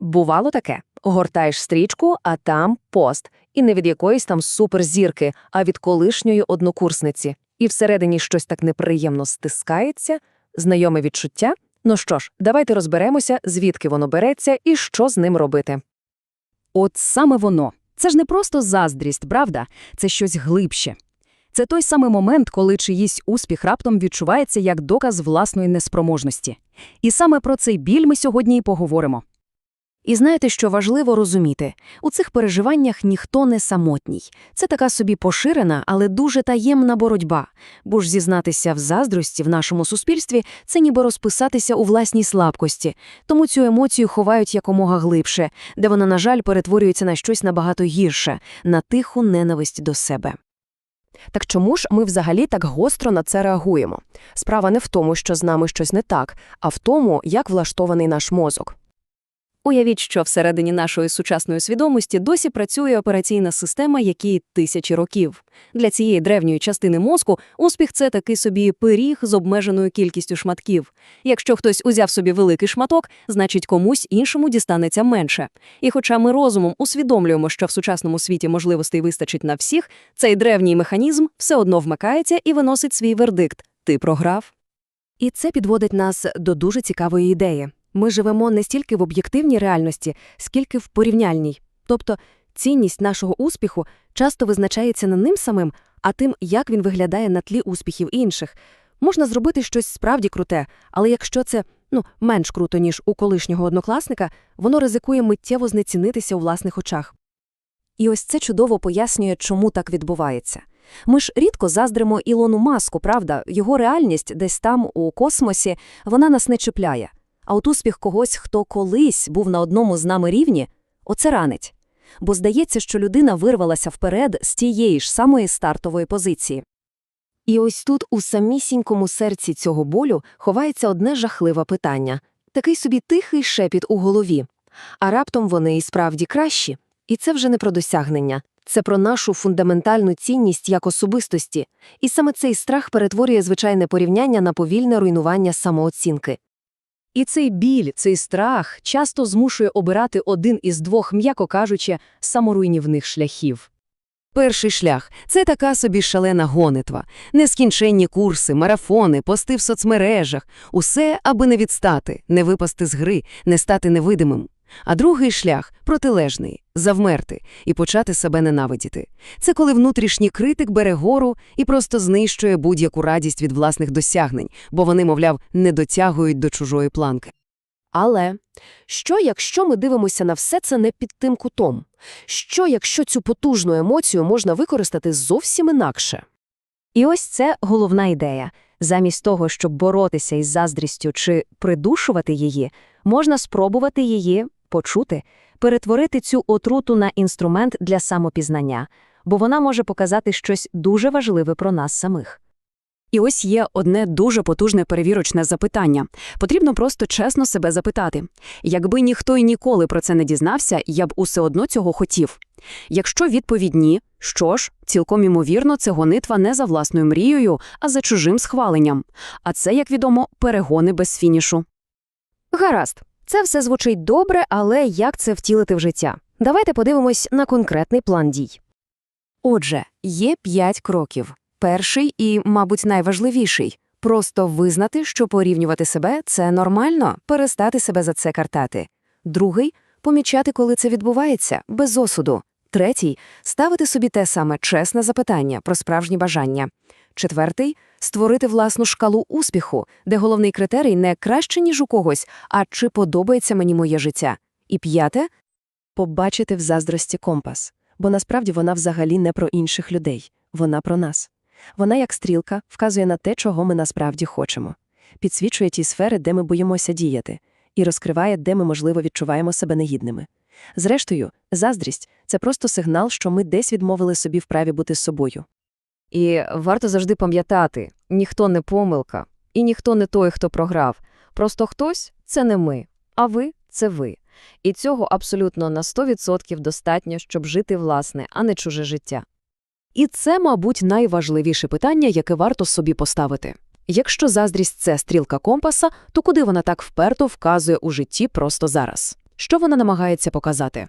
Бувало таке. Гортаєш стрічку, а там пост. І не від якоїсь там суперзірки, а від колишньої однокурсниці. І всередині щось так неприємно стискається, знайоме відчуття. Ну що ж, давайте розберемося, звідки воно береться і що з ним робити. От саме воно. Це ж не просто заздрість, правда? Це щось глибше. Це той самий момент, коли чиїсь успіх раптом відчувається як доказ власної неспроможності. І саме про цей біль ми сьогодні і поговоримо. І знаєте, що важливо розуміти? У цих переживаннях ніхто не самотній. Це така собі поширена, але дуже таємна боротьба. Бо ж зізнатися в заздрості в нашому суспільстві – це ніби розписатися у власній слабкості. Тому цю емоцію ховають якомога глибше, де вона, на жаль, перетворюється на щось набагато гірше – на тиху ненависть до себе. Так чому ж ми взагалі так гостро на це реагуємо? Справа не в тому, що з нами щось не так, а в тому, як влаштований наш мозок. Уявіть, що всередині нашої сучасної свідомості досі працює операційна система, якій тисячі років. Для цієї древньої частини мозку успіх – це такий собі пиріг з обмеженою кількістю шматків. Якщо хтось узяв собі великий шматок, значить комусь іншому дістанеться менше. І хоча ми розумом усвідомлюємо, що в сучасному світі можливостей вистачить на всіх, цей древній механізм все одно вмикається і виносить свій вердикт – ти програв. І це підводить нас до дуже цікавої ідеї. Ми живемо не стільки в об'єктивній реальності, скільки в порівняльній. Тобто цінність нашого успіху часто визначається не ним самим, а тим, як він виглядає на тлі успіхів інших. Можна зробити щось справді круте, але якщо це ну, менш круто, ніж у колишнього однокласника, воно ризикує миттєво знецінитися у власних очах. І ось це чудово пояснює, чому так відбувається. Ми ж рідко заздримо Ілону Маску, правда? Його реальність десь там, у космосі, вона нас не чіпляє. А от успіх когось, хто колись був на одному з нами рівні, оце ранить. Бо здається, що людина вирвалася вперед з тієї ж самої стартової позиції. І ось тут у самісінькому серці цього болю ховається одне жахливе питання – такий собі тихий шепіт у голові. А раптом вони і справді кращі. І це вже не про досягнення. Це про нашу фундаментальну цінність як особистості. І саме цей страх перетворює звичайне порівняння на повільне руйнування самооцінки. І цей біль, цей страх часто змушує обирати один із двох, м'яко кажучи, саморуйнівних шляхів. Перший шлях – це така собі шалена гонитва. Нескінченні курси, марафони, пости в соцмережах. Усе, аби не відстати, не випасти з гри, не стати невидимим. А другий шлях – протилежний – завмерти і почати себе ненавидіти. Це коли внутрішній критик бере гору і просто знищує будь-яку радість від власних досягнень, бо вони, мовляв, не дотягують до чужої планки. Але що, якщо ми дивимося на все це не під тим кутом? Що, якщо цю потужну емоцію можна використати зовсім інакше? І ось це головна ідея. Замість того, щоб боротися із заздрістю чи придушувати її, можна спробувати її почути, перетворити цю отруту на інструмент для самопізнання, бо вона може показати щось дуже важливе про нас самих. І ось є одне дуже потужне перевірочне запитання. Потрібно просто чесно себе запитати. Якби ніхто й ніколи про це не дізнався, я б усе одно цього хотів. Якщо відповідь ні, що ж, цілком імовірно, це гонитва не за власною мрією, а за чужим схваленням. А це, як відомо, перегони без фінішу. Гаразд, це все звучить добре, але як це втілити в життя? Давайте подивимось на конкретний план дій. Отже, є п'ять кроків. Перший і, мабуть, найважливіший – просто визнати, що порівнювати себе – це нормально, перестати себе за це картати. Другий – помічати, коли це відбувається, без осуду. Третій – ставити собі те саме чесне запитання про справжні бажання. Четвертий – створити власну шкалу успіху, де головний критерій не краще, ніж у когось, а чи подобається мені моє життя. І п'яте – Побачити в заздрості компас. Бо насправді вона взагалі не про інших людей, вона про нас. Вона, як стрілка, вказує на те, чого ми насправді хочемо, підсвічує ті сфери, де ми боїмося діяти, і розкриває, де ми, можливо, відчуваємо себе негідними. Зрештою, заздрість це просто сигнал, що ми десь відмовили собі в праві бути собою. І варто завжди пам'ятати, ніхто не помилка, і ніхто не той, хто програв. Просто хтось – це не ми, а ви – це ви. І цього абсолютно на 100% достатньо, щоб жити власне, а не чуже життя. І це, мабуть, найважливіше питання, яке варто собі поставити. Якщо заздрість – це стрілка компаса, то куди вона так вперто вказує у житті просто зараз? Що вона намагається показати?